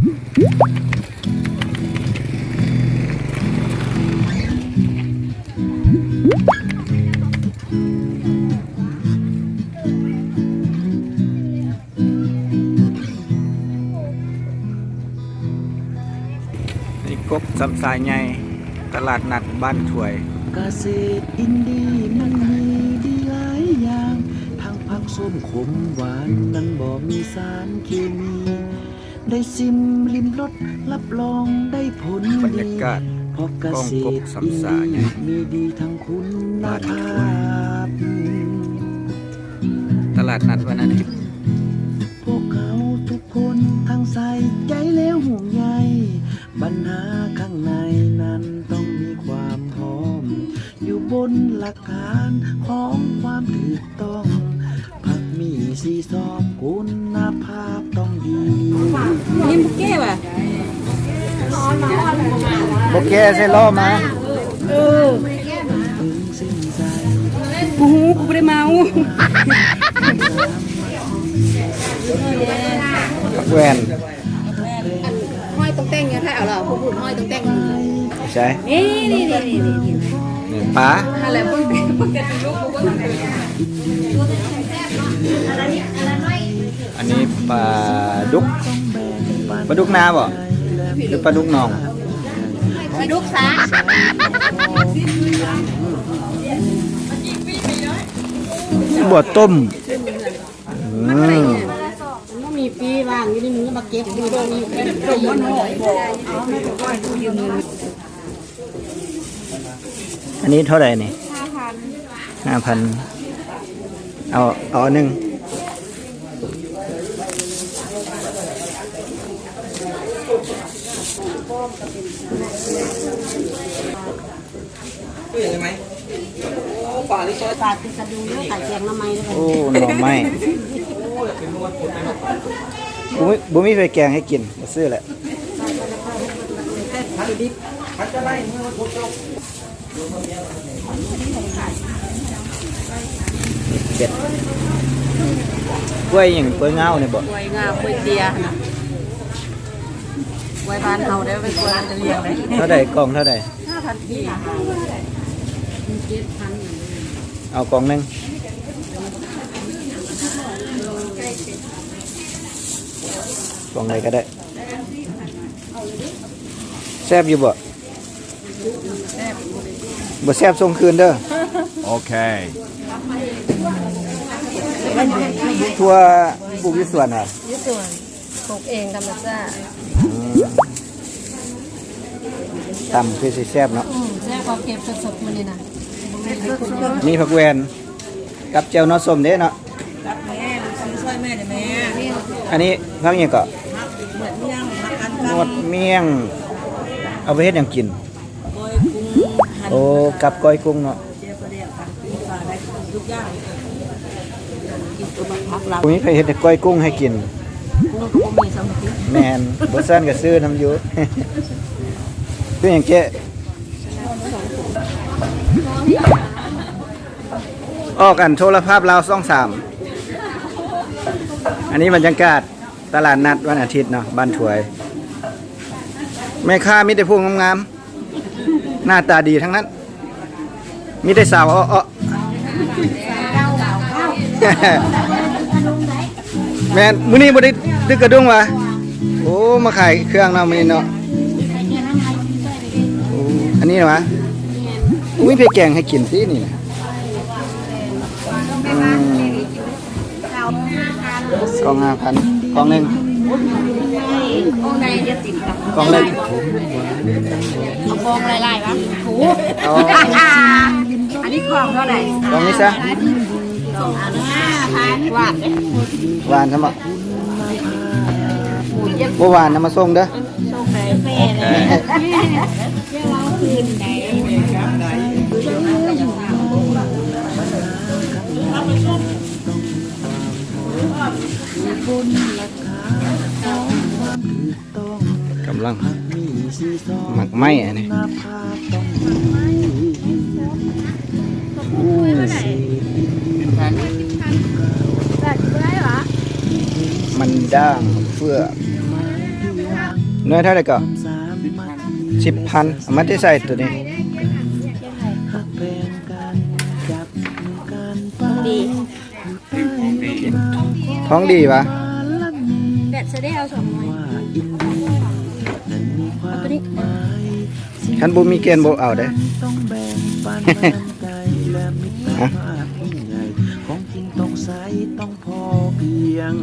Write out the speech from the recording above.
นี่กบสำสายใหญ่ตลาดนัดบ้านถวยเกษตรอินดีมันมีดีหลายอย่าง ทั้งผักส้มขมหวานนั้นบ่มีสารเคมี ได้ซิมลิมรสรับรองได้ผลบรรดียากาศเพราะเกษกองกตบรสำสายอินดีมีดีทั้งคุณภาพตลาดนัดวันอาทิตย์พวกเขาทุกคนทั้งใส่ใจแล้วห่วงใยปัญหาข้างในนั้นต้องมีความพร้อม อยู่บนหลักฐานของความถูกต้องผัก มีสีสอบคุณภาพต้องดีนี่บุกเก้ป่ะโอเคใช่ล่อมาเออถึงสิ้นใจกูหูกูไม่ได้เมาผักแวนห้อยตรงเต้งเนี่ยถ้าเอาเหรอผู้พูดห้อยตรงเต้งใช่นี่นี่นี่นี่นี่นี่นี่ปลาอะไรเพิ่งเพิ่งจะลูกกูเพิ่งอันนี้ ปลาดุกปลาดุกนาบ่หรือปลาดุกหนองไปดุกซะบัวต้มอืมมันมีปีว่างอยู่นี่มึงก็มาเก็บดูตรงนี้ตรงมันหอยอันนี้เท่าไหร่นี่ห้าพันเอาเอาอัน หนึ่งไหมปาดติดกระดูกแล้วไก่แกงน้ำไม้แล้วกันโอ้หน่อไม้บุมีบุมีไฟแกงให้กินมาซื้อแหละเป็ดกล้วยอย่างกล้วยเงาเนี่ยบ่กล้วยงาควยเตียนะ กล้วยบ้านเฮาได้เป็นกล้วยจะเลี้ยงได้เท่าใดกล่องเท่าใดห้าพันปีเอากล่องหนึงกล่องไหนก็ได้แซบอยู่บ่บ่แซบส่งคืนเด้อ Okay. ทั่วปลูกที่สวนอะ ยี่ส่วนปลูกเองธรรมชาติ ต่ำคือสิแซ่บเนาะอืมแซ่บความเก็บสดๆมันนี่นะมีผักแวนกับเจียวน้อส้มเด้เนาะรักแม่ซื้อช่วยแม่เดี๋ยวแม่อันนี้พักหยังก็เหมือนย่างพักกันนวดเมี่ยง เอาไปเฮ็ดหยังกิน โกยกุ้งหั่นโอ้กับก้อยกุ้งเนาะเจียวประเดี๋ยวค่ะกินปลาได้ทุกอย่างกินตัวมันพักเราพรุ่งนี้ไปเฮ็ดแต่ก้อยกุ้งให้กิน กุ้งก็บ่มีสาธิแมนบ่ซั่นก็ซื้อน้ำอยู่คือหยังเจ๊ออกกันโทรภาพลาวซ่องสาม อันนี้บรรยากาศตลาดนัดวันอาทิตย์เนาะบ้านถวย แม่ค้ามีแต่พวกงามๆหน้าตาดีทั้งนั้นมีแต่สาวอ้อๆ แม่นมื้อนี้บ่ได้ดึกกระดุงวะโอ้มาขายเครื่องเนาะมื้อนี้เนาะโอ้อันนี้เหรอวะอุ้ยเพแกงให้กินสินี่นะอืมกล่องห้าพันกล่องหนึ่งกองในจะติดกับกล่องเล็กเอากองลายๆวะถูเอาอันนี้กองเท่าไหร่กล่องนี้ซะ กองอันห้านวาดหวานซะบ่หวานนำมาส่งเด้อโชคดีแม่เลยต้องกำลังหมักไหมอันนี้ ด่างเฟื่อไม้ที่วางน่วยเท่าไหร่ก็สามมาทีสิบพันเอามาที่ใส่ตัวนี้ท้องดีปะแบตจะได้เอาสองหน่วยขันมีความหมายคันบ่มีเกณฑ์บ่เอาเด้อต้องแบ่งปันน้ำใจและมิตรภาพยิ่งใหญ่ของกินต้องใสต้องพอเพียง